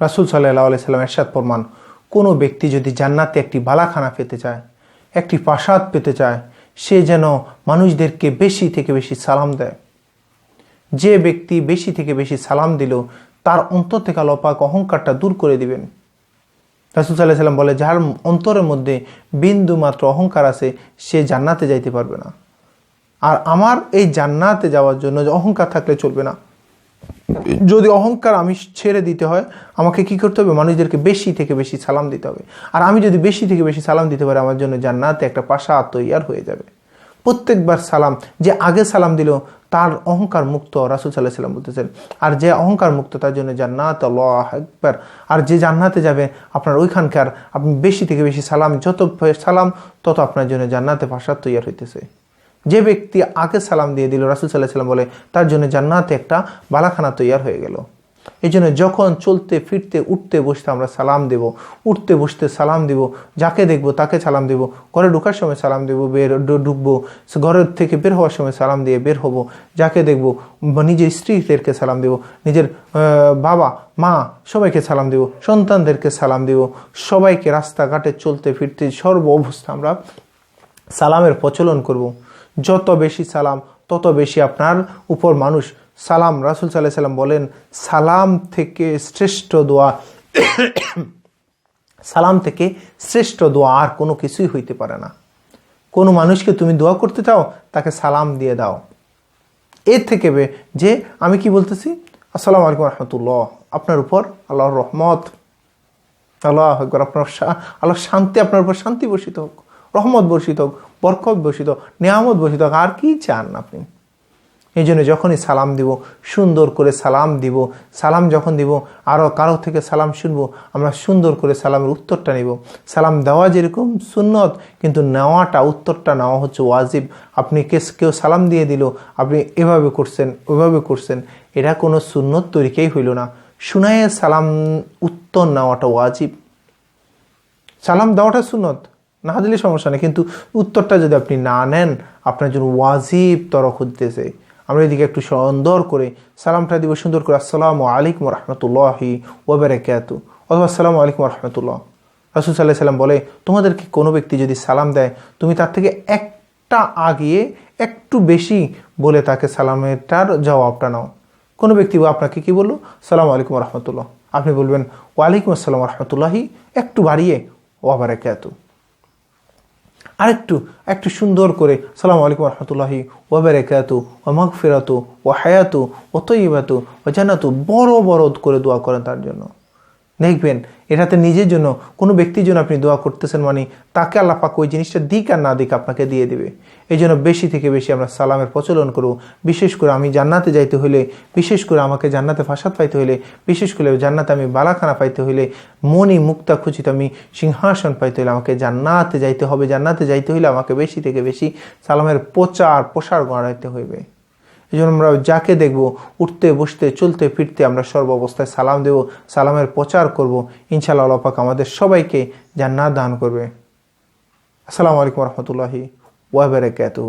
রাসুল সাল্লাহ আলি সাল্লাম এরশাদ প্রমাণ কোনো ব্যক্তি যদি জান্নাতে একটি বালাখানা পেতে চায়, একটি প্রাসাদ পেতে চায়, সে যেন মানুষদেরকে বেশি থেকে বেশি সালাম দেয়। যে ব্যক্তি বেশি থেকে বেশি সালাম দিল, তার অন্তর থেকে আলোপাক অহংকারটা দূর করে দিবেন। রাসুল সাল্লাহ সাল্লাম বলে, যার অন্তরের মধ্যে বিন্দু মাত্র অহংকার আছে, সে জান্নাতে যাইতে পারবে না। আর আমার এই জান্নাতে যাওয়ার জন্য অহংকার থাকলে চলবে না। যদি অহংকার আমি ছেড়ে দিতে হয়, আমাকে কি করতে হবে? মানুষদেরকে বেশি থেকে বেশি সালাম দিতে হবে। আর আমি যদি বেশি থেকে বেশি সালাম দিতে পারি, আমার জন্য জান্নাতে একটা পাশা তৈয়ার হয়ে যাবে। প্রত্যেকবার সালাম, যে আগে সালাম দিল, তার অহংকার মুক্ত রাসুল সাল্লাহ সাল্লাম বলতেছেন, আর যে অহংকার মুক্ত, তার জন্য জান্নাত আল্লাহ একবার আর যে জান্নাতে যাবে, আপনার ওইখানকার, আপনি বেশি থেকে বেশি সালাম, যত সালাম, তত আপনার জন্য জান্নাতে ভাষা তৈয়ার হইতেছে। যে ব্যক্তি আগে সালাম দিয়ে দিল, রাসুল সাল্লাহ সাল্লাম বলে, তার জন্য জান্নাতে একটা বালাখানা তৈয়ার হয়ে গেল। এই জন্য যখন চলতে, ফিরতে, উঠতে বসতে আমরা সালাম দেব, উঠতে বসতে সালাম দেব, যাকে দেখব তাকে সালাম দেব, ঘরে ঢোকার সময় সালাম দেব, বের ঢুকবো, ঘরের থেকে বের হওয়ার সময় সালাম দিয়ে বের হব, যাকে দেখব নিজের স্ত্রীদেরকে সালাম দেব, নিজের বাবা, মা, সবাইকে সালাম দেব, সন্তানদেরকে সালাম দেব, সবাইকে রাস্তাঘাটে চলতে, ফিরতে সর্ব অবস্থা আমরা সালামের প্রচলন করব। যত বেশি সালাম, তত বেশি আপনার উপর মানুষ সালাম। রাসুল সাল্লাহ সাল্লাম বলেন, সালাম থেকে শ্রেষ্ঠ দোয়া, সালাম থেকে শ্রেষ্ঠ দোয়া আর কোনো কিছুই হইতে পারে না। কোনো মানুষকে তুমি দোয়া করতে চাও, তাকে সালাম দিয়ে দাও। এর থেকে যে আমি কি বলতেছি? আসসালামু আলাইকুম রহমতুল্লাহ। আপনার উপর আল্লাহর রহমত। আল্লাহ আপনার আল্লাহ শান্তি আপনার উপর শান্তি বর্ষিত হোক, রহমত বর্ষিত হোক। বরকত হোক নিয়ামত হোক, আর কি চান আপনি? এই জন্য যখনই সালাম দিব, সুন্দর করে সালাম দিব, সালাম যখন দিব আরও কারও থেকে সালাম শুনব, আমরা সুন্দর করে সালামের উত্তরটা নিব। সালাম দেওয়া যেরকম সুন্নত, কিন্তু নেওয়াটা, উত্তরটা নেওয়া হচ্ছে ওয়াজিব। আপনি কে কেউ সালাম দিয়ে দিল, আপনি এভাবে করছেন ওইভাবে করছেন, এটা কোনো সুন্নত তরিকেই হইল না। শুনাইয়ে সালাম, উত্তর নেওয়াটা ওয়াজিব। সালাম দেওয়াটা সুনত না দিলে সমস্যা নেই। কিন্তু উত্তরটা যদি আপনি না নেন, আপনার জন্য ওয়াজিব তরক হতেছে আমরা এদিকে একটু সুন্দর করে সালামটা দিব, সুন্দর করে আসসালামু আলাইকুম রহমতুল্লাহি ওবেরাকাতু অথবা আসসালামু আলাইকুম রহমতুল্লাহ। রাসুল সাল্লাহ সাল্লাম বলে তোমাদেরকে কোনো ব্যক্তি যদি সালাম দেয়, তুমি তার থেকে একটা আগিয়ে একটু বেশি বলে তাকে সালামেরটার জবাবটা নাও। কোনো ব্যক্তি আপনাকে কি বলল? সালাম আলাইকুম রহমতুল্লাহ। আপনি বলবেন ওয়ালাইকুম আসসালাম রহমতুল্লাহি। একটু বাড়িয়ে ও আবার এত আরেকটু, একটু সুন্দর করে, সালাম আলাইকুম রহমতুল্লাহি ও বেরেকাতু ও মগফিরাতু ও হায়াতু ও তৈবাতু ও জানাতু বড় বড় করে দোয়া করেন তার জন্য। দেখবেন, এটাতে নিজের জন্য, কোনো ব্যক্তির জন্য আপনি দোয়া করতেছেন মানে তাকে আল্লাহ পাক ওই জিনিসটা দিক আর না দিক আপনাকে দিয়ে দেবে। এই জন্য বেশি থেকে বেশি আমরা সালামের প্রচলন করব। বিশেষ করে আমি জান্নাতে যাইতে হলে বিশেষ করে আমাকে জান্নাতে ফাসাদ পাইতে হলে বিশেষ করে জান্নাতে আমি বালাখানা পাইতে হলে মনি মুক্তা খুঁজিতে আমি সিংহাসন পাইতে হলে আমাকে জান্নাতে যাইতে হবে, জান্নাতে যাইতে হলে আমাকে বেশি থেকে বেশি সালামের প্রচার, প্রসার গড়াইতে হইবে। এই জন্য আমরা যাকে দেখব, উঠতে, বসতে, চলতে, ফিরতে আমরা সর্ব অবস্থায় সালাম দেব, সালামের প্রচার করব। ইনশাআল্লাহ আল্লাহ পাক আমাদের সবাইকে জান্নাত দান করবে। আসসালামু আলাইকুম রহমতুল্লাহি ওয়াবারাকাতুহু